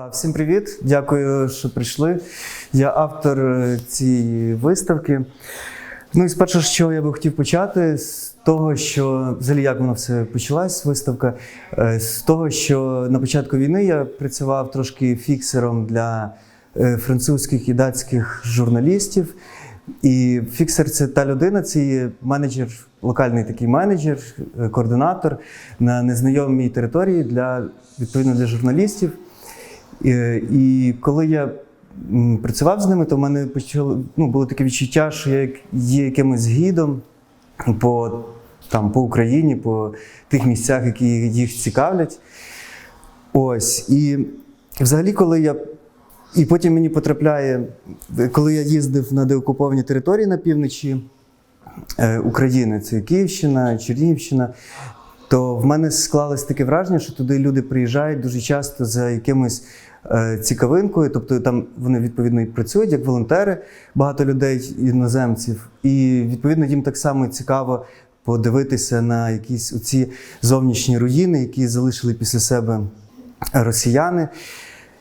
Та, всім привіт! Дякую, що прийшли. Я автор е, цієї виставки. Ну і спершу, що я би хотів почати, з того, що взагалі як воно все почалась, виставка, Е, з того, що на початку війни я працював трошки фіксером для е, французьких і датських журналістів. І фіксер це та людина, це є менеджер, локальний такий менеджер, координатор на незнайомій території для відповідно для журналістів. І, і коли я працював з ними, то в мене почало ну, було таке відчуття, що я є якимось гідом по, там, по Україні, по тих місцях, які їх цікавлять. Ось. І взагалі, коли я. І потім мені потрапляє, коли я їздив на деокуповані території на півночі е, України, це Київщина, Чернігівщина, то в мене склалось таке враження, що туди люди приїжджають дуже часто за якимось е, цікавинкою, тобто там вони відповідно і працюють як волонтери, багато людей іноземців, і відповідно їм так само цікаво подивитися на якісь оці зовнішні руїни, які залишили після себе росіяни.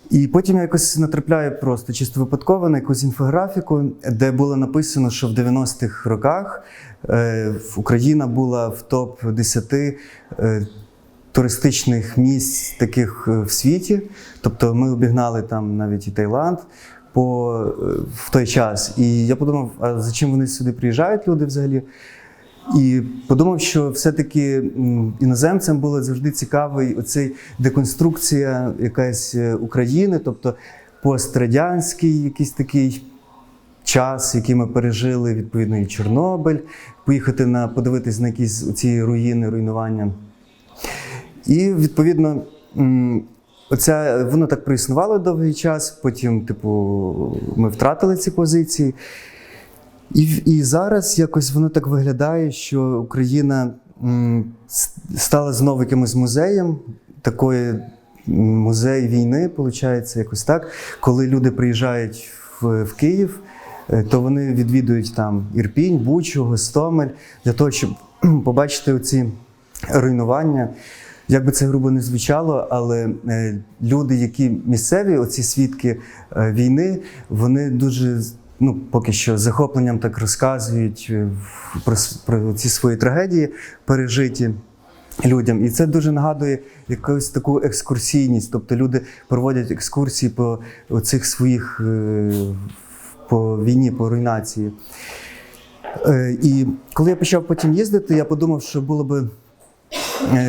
І потім я якось натрапляю просто чисто випадково на якусь інфографіку, де було написано, що в 90-х роках е, Україна була в топ-10 е, туристичних місць таких е, в світі. Тобто ми обігнали там навіть і Таїланд по, е, в той час. І я подумав, а за чим вони сюди приїжджають люди взагалі? І подумав, що все-таки іноземцям було завжди цікавий оцей деконструкція якась е, України, тобто пострадянський якийсь такий час, який ми пережили, відповідно, і Чорнобиль, поїхати на подивитись на якісь ці руїни, руйнування. І відповідно. Оця воно так проіснувало довгий час. Потім, типу, ми втратили ці позиції. І, і зараз якось воно так виглядає, що Україна стала знову якимось музеєм, такої музей війни, виходить, якось так. Коли люди приїжджають в, в Київ, е, то вони відвідують там Ірпінь, Бучу, Гостомель для того, щоб побачити оці руйнування. Як би це грубо не звучало, але е, люди, які місцеві, оці свідки е, війни, вони дуже ну, поки що захопленням так розказують е, про, про ці свої трагедії пережиті людям. І це дуже нагадує якусь таку екскурсійність. Тобто люди проводять екскурсії по цих своїх по війні, по руйнації. І коли я почав потім їздити, я подумав, що було би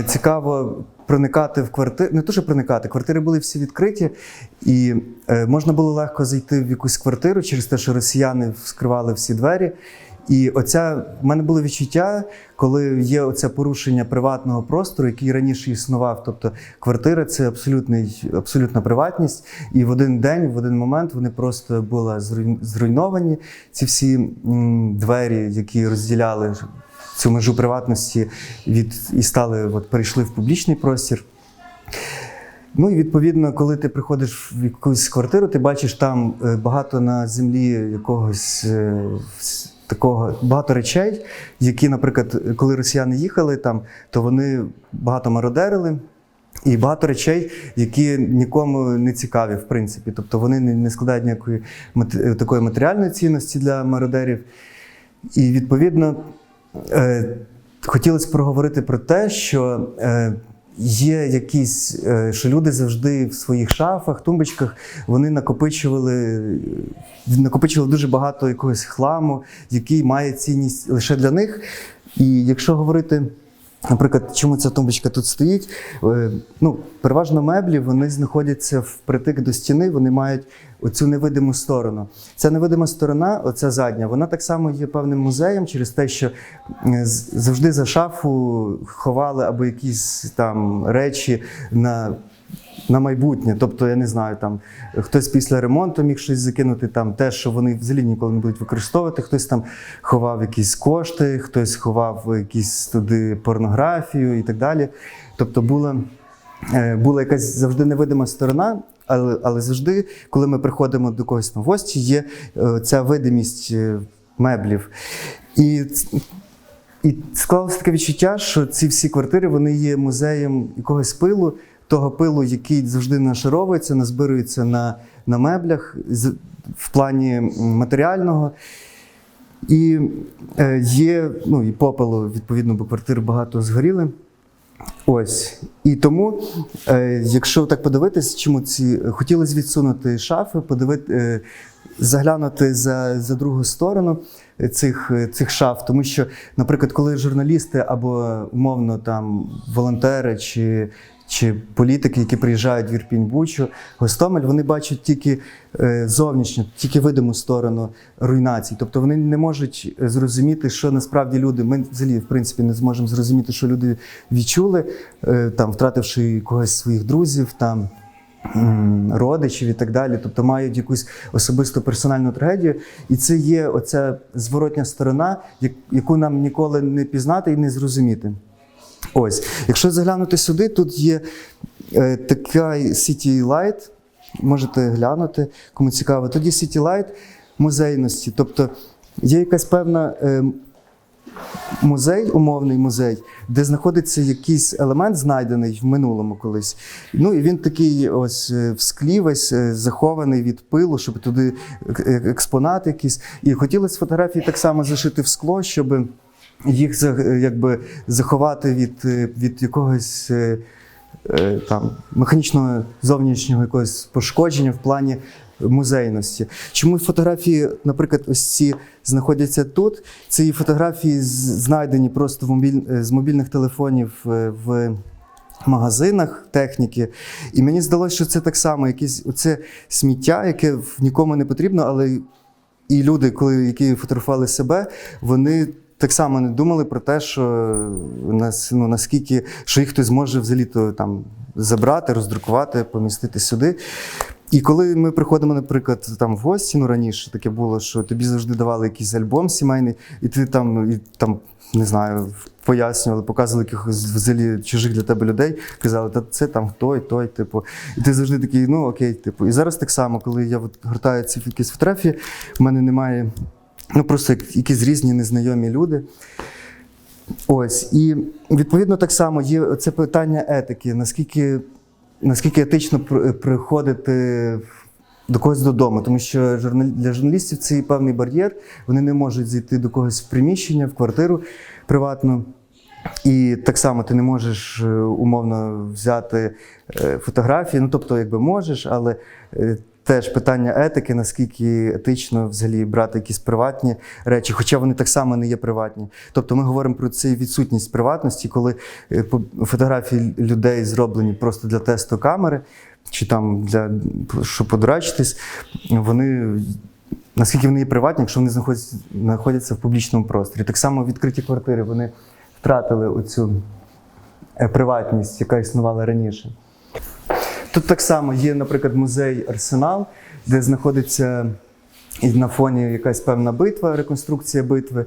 цікаво проникати в квартири. Не то, що проникати, квартири були всі відкриті, і е, можна було легко зайти в якусь квартиру через те, що росіяни вскривали всі двері. І оця в мене було відчуття, коли є оце порушення приватного простору, який раніше існував. Тобто квартира це абсолютний, абсолютна приватність. І в один день, в один момент вони просто були зруйновані. Ці всі двері, які розділяли цю межу приватності від і стали, от перейшли в публічний простір. Ну і відповідно, коли ти приходиш в якусь квартиру, ти бачиш там е, багато на землі якогось е, такого багато речей, які, наприклад, коли росіяни їхали там, то вони багато мародерили. І багато речей, які нікому не цікаві, в принципі. Тобто вони не складають ніякої такої матеріальної цінності для мародерів. І відповідно хотілося проговорити про те, що е, є якісь, е, що люди завжди в своїх шафах, тумбочках, вони накопичували, накопичували дуже багато якогось хламу, який має цінність лише для них. І якщо говорити. Наприклад, чому ця тумбочка тут стоїть? Е, Ну, переважно меблі вони знаходяться впритик до стіни, вони мають оцю невидиму сторону. Ця невидима сторона, оця задня, вона так само є певним музеєм через те, що завжди за шафу ховали або якісь там речі на. На майбутнє, тобто я не знаю, там хтось після ремонту міг щось закинути, там те, що вони взагалі ніколи не будуть використовувати. Хтось там ховав якісь кошти, хтось ховав якісь туди порнографію і так далі. Тобто була, е, була якась завжди невидима сторона, але, але завжди, коли ми приходимо до когось на гості, є е, ця видимість е, меблів. І і склалося таке відчуття, що ці всі квартири вони є музеєм якогось пилу, того пилу, який завжди нашаровується, назбирується на, на меблях в плані матеріального. І е, є, ну і попелу, відповідно, бо квартири багато згоріли. Ось. І тому, е, якщо так подивитись, чому ці хотілося відсунути шафи, подивити, е, заглянути за, за другу сторону цих, е, цих шаф. Тому що, наприклад, коли журналісти або умовно там волонтери чи, чи політики, які приїжджають в Ірпінь Бучу, Гостомель, вони бачать тільки е, зовнішню, тільки видиму сторону руйнацій. Тобто вони не можуть е, зрозуміти, що насправді люди. Ми взагалі, в принципі, не зможемо зрозуміти, що люди відчули, е, там, втративши когось своїх друзів, там. Родичів і так далі, тобто мають якусь особисту персональну трагедію, і це є оця зворотня сторона, яку нам ніколи не пізнати і не зрозуміти. Ось, якщо заглянути сюди, тут є е, така City Light, можете глянути, кому цікаво. Є City Light музейності. Тобто є якась певна е, музей, умовний музей, де знаходиться якийсь елемент, знайдений в минулому колись. Ну і він такий ось е, в склі, весь е, захований від пилу, щоб туди ек- ек- експонат якийсь. І хотілося фотографії так само зашити в скло, щоб їх е, якби заховати від, е, від якогось. е, Там механічного зовнішнього якогось пошкодження в плані музейності. Чому фотографії, наприклад, ось ці знаходяться тут? Ці фотографії знайдені просто в мобіль... з мобільних телефонів в магазинах техніки. І мені здалося, що це так само якесь оце сміття, яке нікому не потрібно, але і люди, коли які фотографували себе, вони. Так само не думали про те, що нас, ну, наскільки що їх хтось зможе взагалі то там забрати, роздрукувати, помістити сюди. І коли ми приходимо, наприклад, там в гості, ну раніше таке було, що тобі завжди давали якийсь альбом сімейний, і ти там, і, там не знаю, пояснювали, показували якихось взагалі чужих для тебе людей, казали, та це там той, той, типу. І ти завжди такий, ну окей, типу. І зараз так само, коли я от гортаю ці якісь фотографії, в мене немає. Ну, просто якісь різні незнайомі люди. Ось. І відповідно так само є це питання етики, наскільки, наскільки етично приходити до когось додому, тому що для журналістів це певний бар'єр, вони не можуть зайти до когось в приміщення, в квартиру приватну. І так само ти не можеш е, умовно взяти е, фотографії. Ну, тобто, якби можеш, але е, теж питання етики, наскільки етично взагалі брати якісь приватні речі, хоча вони так само не є приватні. Тобто ми говоримо про цю відсутність приватності, коли е, фотографії людей зроблені просто для тесту камери, чи там для щоб подурачитись, вони. Наскільки вони є приватні, якщо вони знаходяться, знаходяться в публічному просторі. Так само відкриті квартири, вони втратили оцю е, приватність, яка існувала раніше. Тут так само є, наприклад, музей Арсенал, де знаходиться на фоні якась певна битва, реконструкція битви.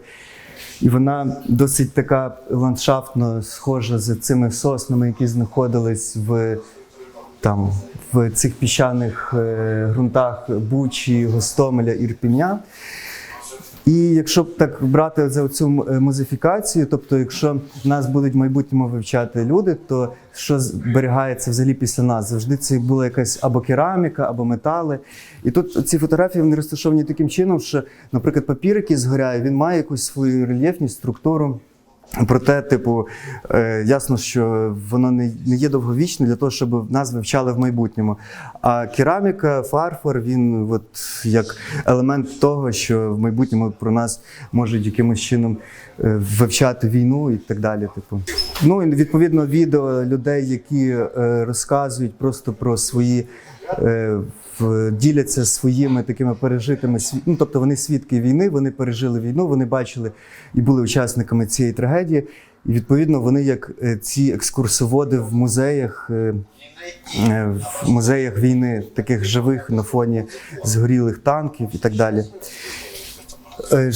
І вона досить така ландшафтно схожа з цими соснами, які знаходились в, там, в цих піщаних е, ґрунтах Бучі, Гостомеля, Ірпіня. І якщо так брати за цю е, музифікацію, тобто, якщо нас будуть в майбутньому вивчати люди, то що зберігається взагалі після нас? Завжди це була якась або кераміка, або метали. І тут ці фотографії вони розташовані таким чином, що, наприклад, папір, який згоряє, він має якусь свою рельєфність, структуру. Проте, типу, е, ясно, що воно не, є довговічне для того, щоб нас вивчали в майбутньому. А кераміка, фарфор, він от як елемент того, що в майбутньому про нас можуть якимось чином е, вивчати війну і так далі. Типу. Ну і відповідно відео людей, які е, розказують просто про свої. Діляться своїми такими пережитими ну, тобто вони свідки війни, вони пережили війну, вони бачили і були учасниками цієї трагедії. І відповідно вони як е, ці екскурсоводи в музеях, е, е, в музеях війни, таких живих на фоні згорілих танків і так далі. Е,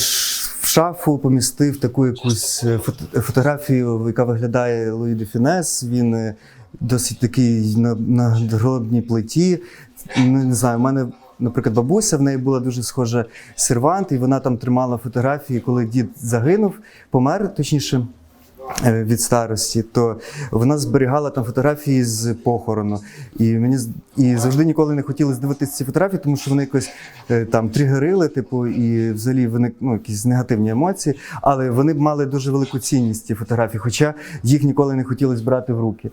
В шафу помістив таку якусь е, фотографію, яка виглядає Луї де Фінес. Він е, досить такий на, на гробній плиті. Ну, не знаю, в мене, наприклад, бабуся, в неї була дуже схожа сервант, і вона там тримала фотографії, коли дід загинув, помер, точніше. е, від старості, то вона зберігала там фотографії з похорону. І мені і завжди ніколи не хотілося дивитися ці фотографії, тому що вони якось е, там тригерили, типу, і взагалі виник ну, якісь негативні емоції. Але вони б мали дуже велику цінність ці фотографії, хоча їх ніколи не хотілося брати в руки.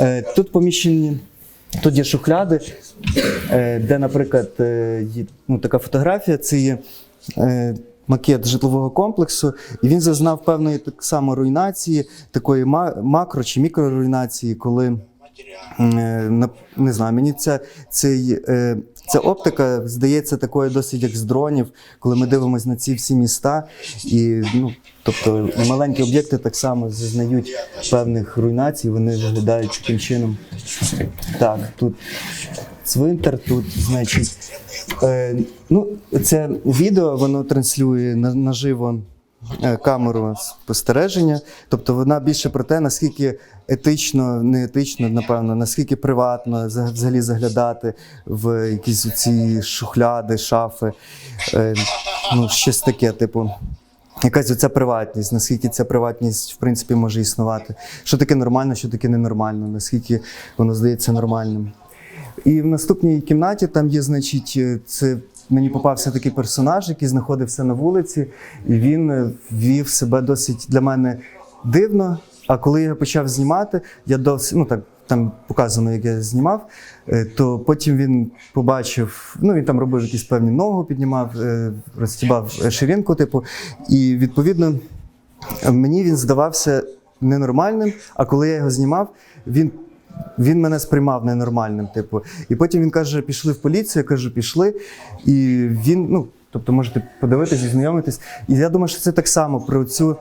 Е, Тут поміщені. Тут є шухляди, е, де, наприклад, е, є, ну, така фотографія це є е, макет житлового комплексу, і він зазнав певної так само руйнації, такої макро чи мікроруйнації, коли е, на- не знаю, мені ця, цей, е, ця оптика здається такою досить як з дронів, коли ми дивимося на ці всі міста, і ну, тобто маленькі об'єкти так само зазнають певних руйнацій, вони виглядають таким чином. Так, тут цвинтар, тут, значить. Е, ну, це відео воно транслює на- наживо е, камеру спостереження. Тобто вона більше про те, наскільки етично, не етично, напевно, наскільки приватно взагалі заглядати в якісь ці шухляди, шафи. Е, ну, щось таке, типу. Якась оця приватність, наскільки ця приватність в принципі може існувати. Що таке нормально, що таке ненормально, наскільки воно здається нормальним. І в наступній кімнаті там є, значить, е, це мені попався такий персонаж, який знаходився на вулиці, і він е, вів себе досить для мене дивно. А коли я почав знімати, я досить, ну так. Там показано, як я знімав, е, то потім він побачив, ну він там робив якісь певні ногу, піднімав, е, розтібав ширинку, типу, і відповідно мені він здавався ненормальним. А коли я його знімав, він, він мене сприймав ненормальним. Типу. І потім він каже: пішли в поліцію, я кажу, пішли. І він, ну, тобто, можете подивитись і знайомитись. І я думаю, що це так само про цю.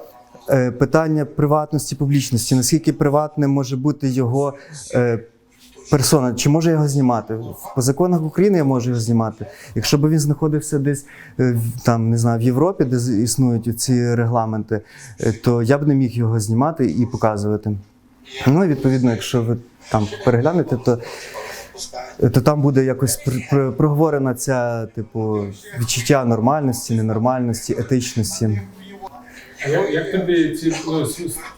е, Питання приватності, публічності, наскільки приватним може бути його е, персона, чи може його знімати? По законах України я можу його знімати. Якщо б він знаходився десь е, там, не знаю, в Європі, де існують ці регламенти, е, то я б не міг його знімати і показувати. Ну і відповідно, якщо ви там переглянете, то, то там буде якось пр- пр- проговорена ця, типу, відчуття нормальності, ненормальності, етичності. А як, як тобі ці ну,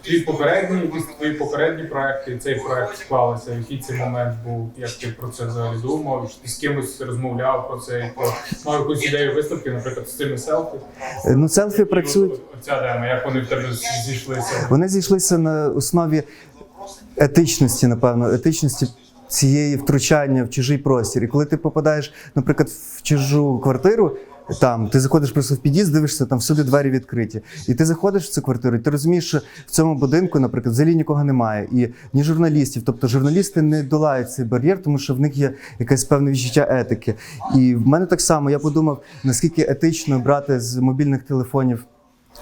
твій попередні, якісь твої попередні проекти, цей проект склалися? Який цей момент був? Як ти про це взагалі думав? Чи ти з кимось розмовляв про це? Про мав якусь ідею виставки, наприклад, з цими селфі? Е, Ну, селфі працюють. Оця тема, як вони в тебе зійшлися? Вони зійшлися на основі етичності, напевно, етичності цієї втручання в чужий простір. І коли ти попадаєш, наприклад, в чужу квартиру. Там ти заходиш просто в під'їзд, дивишся, там всюди двері відкриті. І ти заходиш в цю квартиру, і ти розумієш, що в цьому будинку, наприклад, взагалі нікого немає. І ні журналістів. Тобто журналісти не долають цей бар'єр, тому що в них є якесь певне відчуття етики. І в мене так само я подумав, наскільки етично брати з мобільних телефонів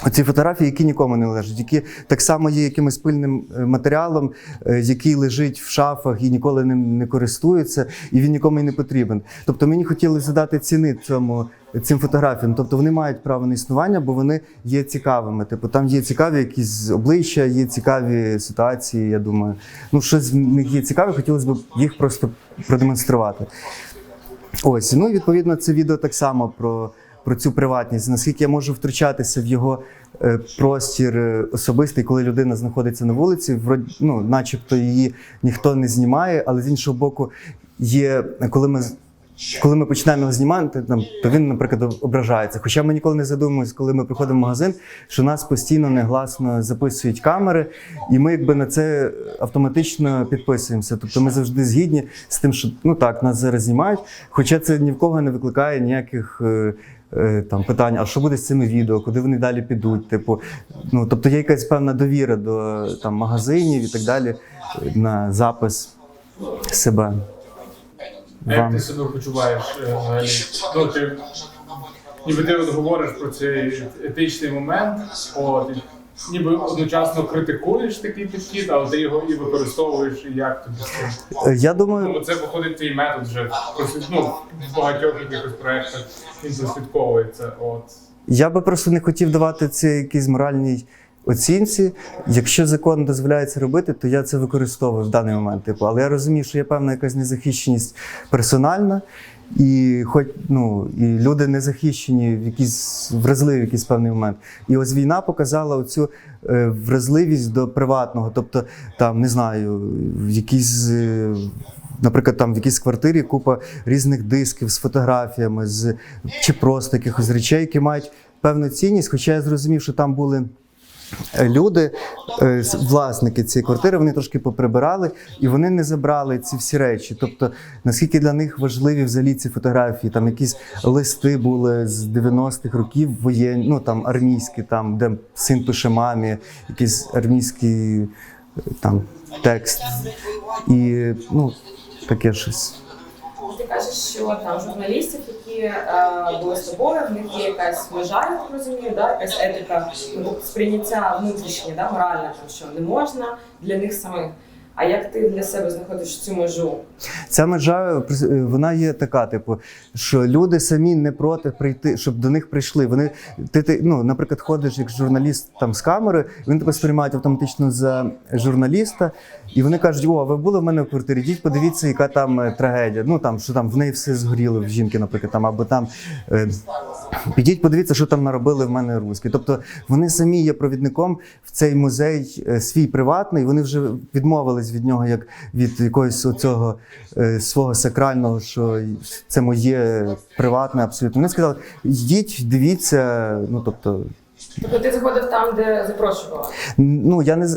Оці фотографії, які нікому не належать, які так само є якимось пильним е, матеріалом, е, який лежить в шафах і ніколи ним не користується, і він нікому і не потрібен. Тобто мені хотіли задати ціни цьому цим фотографіям. Тобто вони мають право на існування, бо вони є цікавими. Типу, там є цікаві якісь обличчя, є цікаві ситуації. Я думаю, ну щось з них є цікаве, хотілося б їх просто продемонструвати. Ось, ну і відповідно, це відео так само про, про цю приватність, наскільки я можу втручатися в його е, простір е, особистий, коли людина знаходиться на вулиці, вроді, ну, начебто її ніхто не знімає, але з іншого боку, є, коли ми. Коли ми починаємо його знімати, там, то він, наприклад, ображається. Хоча ми ніколи не задумуємося, коли ми приходимо в магазин, що нас постійно негласно записують камери, і ми якби на це автоматично підписуємося. Тобто ми завжди згідні з тим, що ну так, нас зараз знімають, хоча це ні в кого не викликає ніяких. Е, Там питання, а що буде з цими відео, куди вони далі підуть? Типу, ну тобто є якась певна довіра до там магазинів і так далі е, на запис себе. А як ти себе почуваєш е? Ну, ти, ніби ти от говориш про цей етичний момент, от, ніби одночасно критикуєш такий підхід, але ти його і використовуєш, і як тобі цим? Е, Я думаю, Ну, це виходить твій метод вже ну, в багатьох якихось проєктах він прослідковується. От. Я би просто не хотів давати це якійсь моральній оцінці. Якщо закон дозволяє це робити, то я це використовую в даний момент. Типу, але я розумію, що є певна якась незахищеність персональна, І хоч ну і люди не захищені в якийсь вразливий в якийсь певний момент. І ось війна показала оцю е, вразливість до приватного, тобто там не знаю, в якійсь. е, Наприклад, там в якійсь квартирі купа різних дисків з фотографіями, з чи просто якихось речей, які мають певну цінність. Хоча я зрозумів, що там були люди, е, власники цієї квартири, вони трошки поприбирали і вони не забрали ці всі речі. Тобто, наскільки для них важливі взагалі ці фотографії, там якісь листи були з 90-х років воєнні, ну там армійські, там де син пише мамі, якийсь армійський е, там текст. І ну, таке щось. Ти кажеш, що там журналістів, які е, з в них є якась межа, я так розумію, да? якась етика, ну, сприйняття внутрішнє, да? моральне, що не можна для них самих. А як ти для себе знаходиш цю межу? Ця межа е, вона є така, типу, що люди самі не проти прийти, щоб до них прийшли. Вони ти, ти ну, наприклад, ходиш як журналіст там з камери, він тебе сприймають автоматично за журналіста, і вони кажуть: О, ви були в мене в квартирі, йдіть, подивіться, яка там е, трагедія. Ну там що там в неї все згоріло в жінки, наприклад, там або там. Е, Підіть, подивіться, що там наробили в мене руські. Тобто вони самі є провідником в цей музей е, свій приватний. Вони вже відмовились від нього як від якогось оцього е, свого сакрального, що це моє приватне абсолютно. Вони сказали: йдіть, дивіться. Ну тобто, Тобто ти заходив там, де запрошувала. Ну я не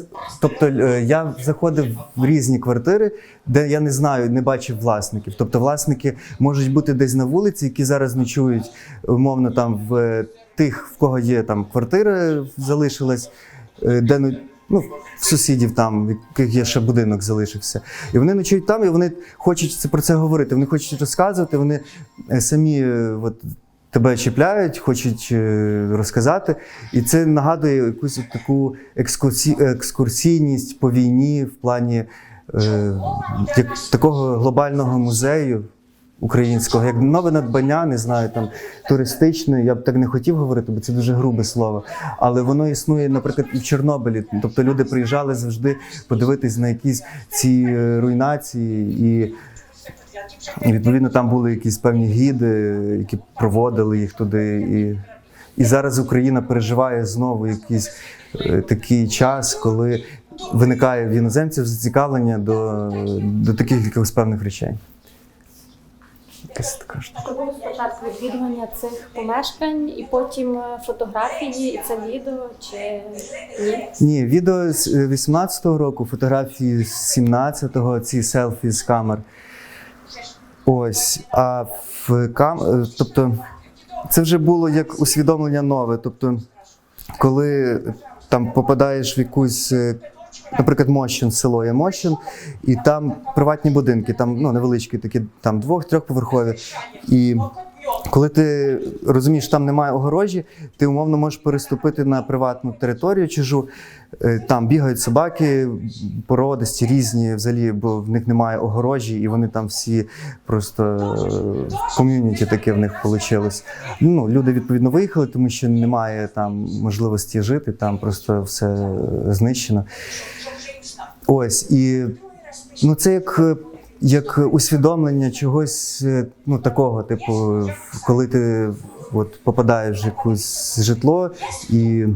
тобто е, я заходив в різні квартири, де я не знаю, не бачив власників. Тобто власники можуть бути десь на вулиці, які зараз ночують умовно там в е, тих, в кого є там квартира, залишилась, е, де ну. В сусідів там, в яких є ще будинок залишився. І вони ночують там, і вони хочуть про це говорити. Вони хочуть розказувати, вони е, самі е, от, тебе чіпляють, хочуть е, розказати. І це нагадує якусь таку екскурсі, екскурсійність по війні в плані е, як, такого глобального музею українського, як нове надбання, не знаю, там туристичне. Я б так не хотів говорити, бо це дуже грубе слово. Але воно існує, наприклад, і в Чорнобилі. Тобто люди приїжджали завжди подивитись на якісь ці е, руйнації і. І відповідно там були якісь певні гіди, які проводили їх туди. І, і зараз Україна переживає знову якийсь е, такий час, коли виникає в іноземців зацікавлення до, до таких якихось певних речей. Було спочатку відвідування цих помешкань, і потім е, фотографії, і це відео чи ні? Ні, відео з е, 18-го року, фотографії з 17-го, ці селфі з камер. Ось. А в кам... е, тобто, це вже було як усвідомлення нове. Тобто, коли там попадаєш в якусь, е, наприклад, Мощин, село є Мощин, і там приватні будинки, там ну, невеличкі, такі там двох-трьохповерхові. І коли ти розумієш, там немає огорожі, ти умовно можеш переступити на приватну територію чужу. Е, Там бігають собаки, породисті різні, взагалі, бо в них немає огорожі, і вони там всі просто е, ком'юніті таке в них вийшло. Ну, люди відповідно виїхали, тому що немає там можливості жити, там просто все е, знищено. Ось і ну це як, як усвідомлення чогось е, ну, такого, типу, коли ти от, попадаєш в якусь житло і.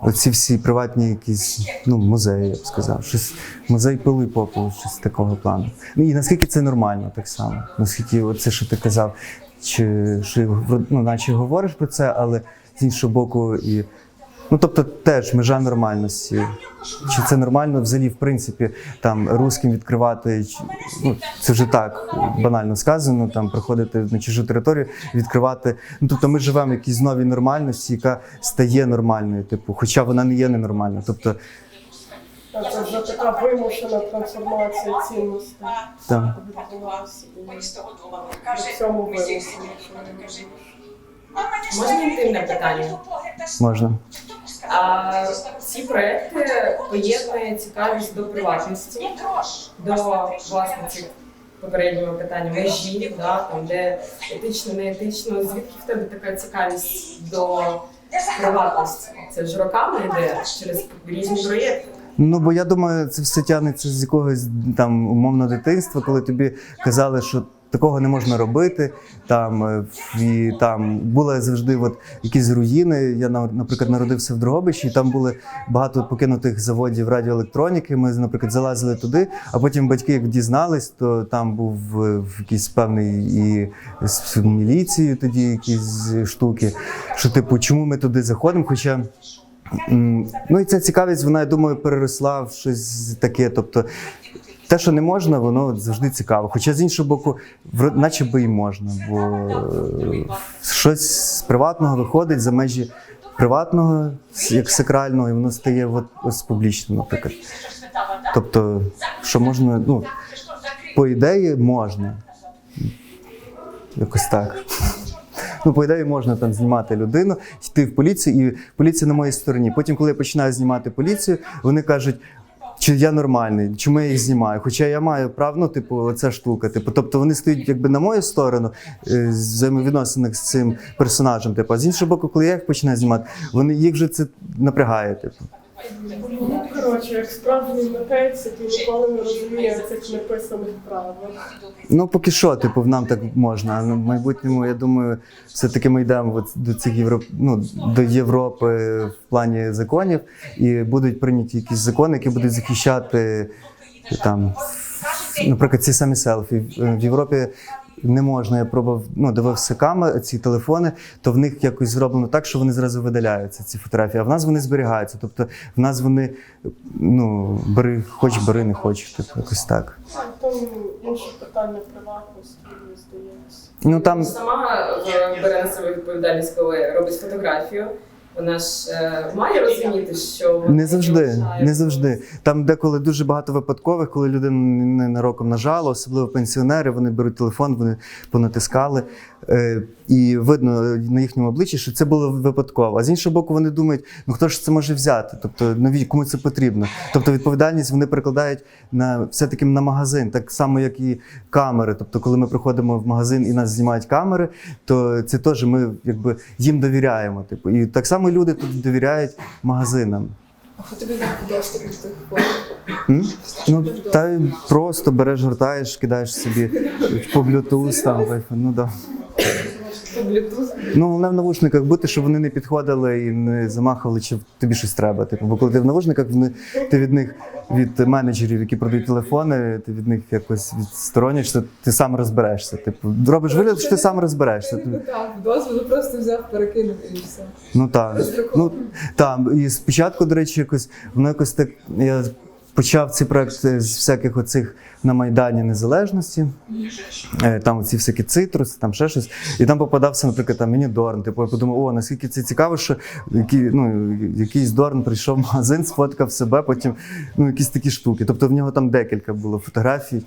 Оці всі приватні якісь ну, музеї, я б сказав. Щось музей пили попелу, щось такого плану. Ну і наскільки це нормально, так само. Наскільки це, що ти казав, чи що ну, наче говориш про це, але з іншого боку, і ну тобто теж межа нормальності. Чи це нормально взагалі, в принципі, там русським відкривати, ну це вже так банально сказано, там приходити на чужу територію, відкривати. Ну тобто ми живемо в якійсь новій нормальності, яка стає нормальною, типу, хоча вона не є ненормальною. Тобто, Це вже така вимушена трансформація цінностей вимушена. Можна інтимне питання? Можна. А ці проекти поєднує цікавість до приватності, до власне цих попереднього питання межі, да, там де етично, не етично. Звідки в тебе така цікавість до приватності? Це ж роками йде через різні проєкти. Ну бо я думаю, це все тягнеться з якогось там умовного дитинства, коли тобі казали, що такого не можна робити. Там, е, і там були завжди от якісь руїни. Я, на- наприклад, народився в Дрогобичі, і там були багато покинутих заводів радіоелектроніки. Ми, наприклад, залазили туди, а потім батьки, як дізнались, то там був е, якийсь певний і з міліцією тоді якісь штуки. Що, типу, чому ми туди заходимо? Хоча. Ну і ця цікавість, вона, я думаю, переросла в щось таке. Тобто, те, що не можна, воно завжди цікаво. Хоча з іншого боку, наче би і можна, бо е, щось з приватного виходить за межі приватного, як сакрального, і воно стає от, ось публічним, наприклад. Тобто, що можна, ну, по ідеї можна. Якось так. Ну, по ідеї, можна там знімати людину, йти в поліцію, і поліція на моїй стороні. Потім, коли я починаю знімати поліцію, вони кажуть. Чи я нормальний, чому я їх знімаю? Хоча я маю право, ну, типу, оця штука. Типу, тобто вони стоять якби на мою сторону е, взаємовідносинах з цим персонажем. Типу, а з іншого боку, коли я їх починаю знімати, вони їх вже це напрягає. Типу. Ну, коротше, як справжній митець, який ніколи не розуміє цих неписаних правил. Ну, поки що, типу, нам так можна. А в майбутньому, я думаю, все-таки ми йдемо до цих Європ... ну, до Європи в плані законів, і будуть прийняті якісь закони, які будуть захищати там, наприклад, ці самі селфі. В Європі не можна, я пробував, ну, дивився камери, ці телефони, то в них якось зроблено так, що вони зразу видаляються, ці фотографії, а в нас вони зберігаються. Тобто в нас вони, ну, бери, хоч бери, не хоч, типу, якось так. А там інше питання приватності, мені здається. Ну там Сама е, бере на себе відповідальність, коли робить фотографію. Вона ж е, має розуміти, що Не завжди, не завжди. Там деколи дуже багато випадкових, коли людина ненароком нажала, особливо пенсіонери, вони беруть телефон, вони понатискали. Е, і видно на їхньому обличчі, що це було випадково. А з іншого боку, вони думають, ну хто ж це може взяти? Тобто, наві кому це потрібно? Тобто відповідальність вони перекладають на все-таки на магазин, так само, як і камери. Тобто, коли ми приходимо в магазин і нас знімають камери, то це теж ми якби їм довіряємо. Типу, і так само люди тут довіряють магазинам. А хто тобі доступ до тих? М? Ну, та й просто береш, гортаєш, кидаєш собі по Bluetooth там iPhone. Ну, да. ну, головне в навушниках бути, щоб вони не підходили і не замахували, чи тобі щось треба. Типу, бо коли ти в навушниках, вони, ти від них, від менеджерів, які продають телефони, ти від них якось відсторонишся, ти сам розберешся. Типу, робиш вигляд, що ти сам розберешся. Ти- Так, дозволу просто взяв, перекинув і все. Ну так. Ну, так. І спочатку, до речі, якось воно якось так. Я почав цей проект з всяких оцих на Майдані Незалежності. Е, Там ці всякі цитруси, там ще щось. І там попадався, наприклад, там мені Дорн. Типу, я подумав, о, наскільки це цікаво, що який, ну, якийсь Дорн прийшов в магазин, сфоткав себе, потім ну, якісь такі штуки. Тобто в нього там декілька було фотографій,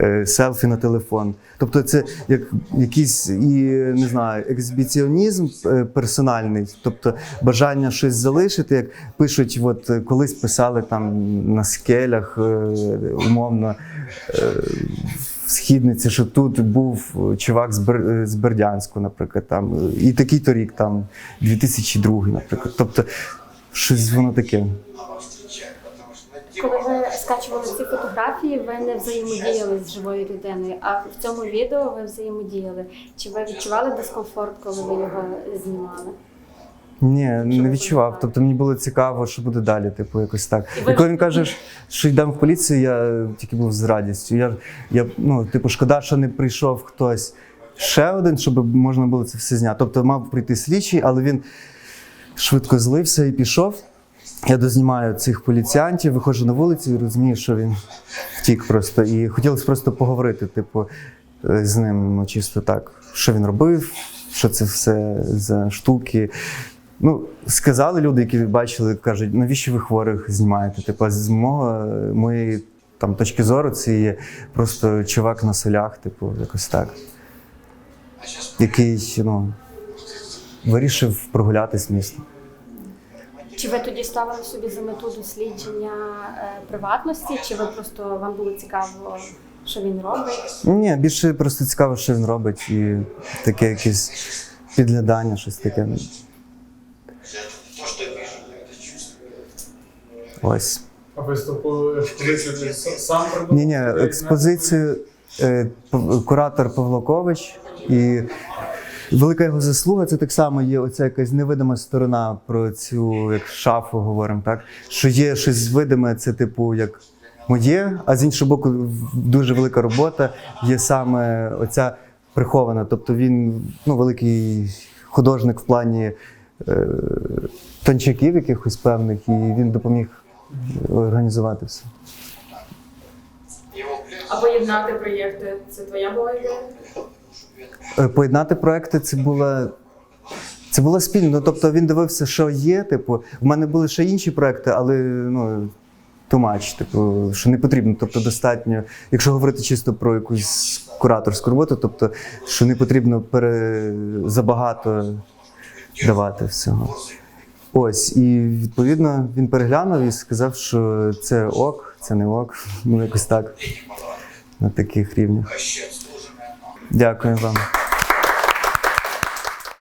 е, селфі на телефон. Тобто це як якийсь і не знаю, екзибіціонізм е, персональний, тобто бажання щось залишити, як пишуть, от колись писали там на скелях, е, умовно. е, в східниці, що тут був чувак е, з Бердянську, наприклад, там, і такий то рік, там, 2002, наприклад. Тобто, щось воно таке. Коли ви скачували ці фотографії, ви не взаємодіяли з живою людиною, а в цьому відео ви взаємодіяли. Чи ви відчували дискомфорт, коли ви його знімали? Ні, не відчував. Тобто мені було цікаво, що буде далі, типу, якось так. І коли він каже, що йдемо в поліцію, я тільки був з радістю. Я, я ну, типу, шкода, що не прийшов хтось ще один, щоб можна було це все зняти. Тобто мав прийти слідчий, але він швидко злився і пішов. Я дознімаю цих поліціянтів, виходжу на вулицю і розумію, що він втік просто. І хотілося просто поговорити, типу, е, з ним, ну, чисто так, що він робив, що це все за штуки. Ну, сказали люди, які бачили, кажуть, навіщо ви хворих знімаєте? Типу, з мого, моєї там, точки зору, це є просто чувак на солях, типу, якось так. Який ну, вирішив прогулятись місто. Чи ви тоді ставили собі за мету дослідження е, приватності, чи ви просто вам було цікаво, що він робить? Ні, більше просто цікаво, що він робить, і таке якесь підглядання, щось таке. Ось. А виставку експозицію сам придумав? Ні, ні, експозицію. е, куратор Павло Кович. І велика його заслуга це так само є оця якась невидима сторона про цю як шафу, говоримо, так? Що є щось видиме, це типу як моє, а з іншого боку, дуже велика робота є саме оця прихована. Тобто він ну, великий художник в плані е, тончаків якихось певних, і він допоміг організувати все. А поєднати проєкти це твоя була ідея? Е, Поєднати проекти це була. Це було спільно. Ну, Тобто він дивився, що є. Типу, в мене були ще інші проекти, але ну, too much, типу, що не потрібно. Тобто, достатньо, якщо говорити чисто про якусь кураторську роботу, тобто, що не потрібно пере... забагато давати всього. Ось, і відповідно він переглянув і сказав, що це ок, це не ок. Ну, якось так. На таких рівнях. Дякую вам.